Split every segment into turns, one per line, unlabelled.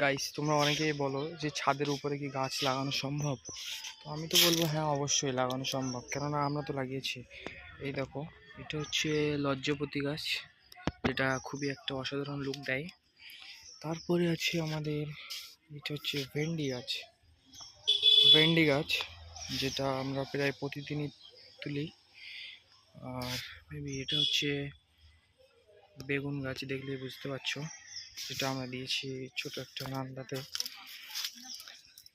Guys তোমরা অনেকেই বলো যে ছাদের উপরে কি গাছ লাগানো সম্ভব? তো আমি তো বলব হ্যাঁ অবশ্যই লাগানো সম্ভব। কেননা আমরা তো লাগিয়েছি। এই দেখো, এটা হচ্ছে লজ্জাপতি গাছ, যেটা খুবই একটা অসাধারণ লুক দেয়। তারপরে আছে আমাদের, এটা হচ্ছে ভেন্ডি গাছ। ভেন্ডি গাছ, যেটা আমরা প্রায় প্রতিদিনই তুলি। আর মেবি এটা হচ্ছে বেগুন গাছ, দেখলেই বুঝতে পারছ। যেটা আমরা দিয়েছি ছোট একটা নান্দাতে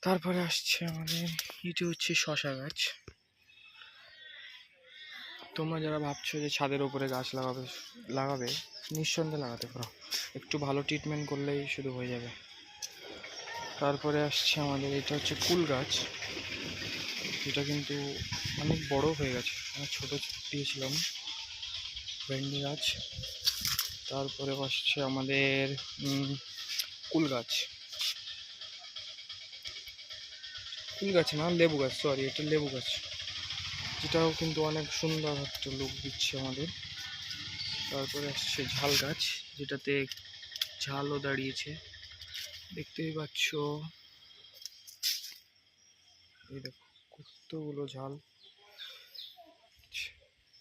তারপরে আসছে আমাদের, এটা হচ্ছে শশা গাছ। তোমরা যারা ভাবছ যে ছাদের উপরে গাছ লাগাবে লাগাবে, নিঃসন্দেহে লাগাতে পারো। একটু ভালো ট্রিটমেন্ট করলেই শুধু হয়ে যাবে। তারপরে আসছে আমাদের, এটা হচ্ছে কুল গাছ। এটা কিন্তু অনেক বড় হয়ে গেছে। অনেক ছোটো দিয়েছিলাম ভেন্ডি গাছ। তারপরে আসছে আমাদের কুল গাছ কুল গাছ না, লেবু গাছ সরি এটা লেবু গাছ। যেটাও কিন্তু অনেক সুন্দর একটা লুক দিচ্ছে আমাদের। তারপরে আসছে ঝাল গাছ, যেটাতে ঝালও দাঁড়িয়েছে। দেখতেই পাচ্ছ। এই দেখো, কতগুলো ঝাল।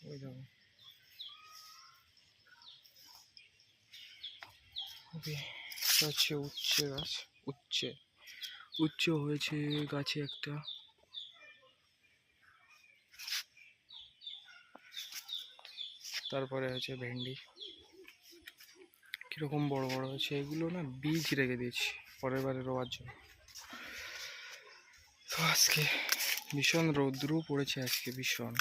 ওই দেখো। হচ্ছে উচ্ছে গাছ উচ্ছে উচ্ছে হয়েছে গাছে একটা। তারপরে হচ্ছে ভেন্ডি। কীরকম বড় বড় হয়েছে, এগুলো না বীজ রেখে দিয়েছি পরের বারে রোয়ার জন্য। তো আজকে ভীষণ রৌদ্রও পড়েছে আজকে ভীষণ।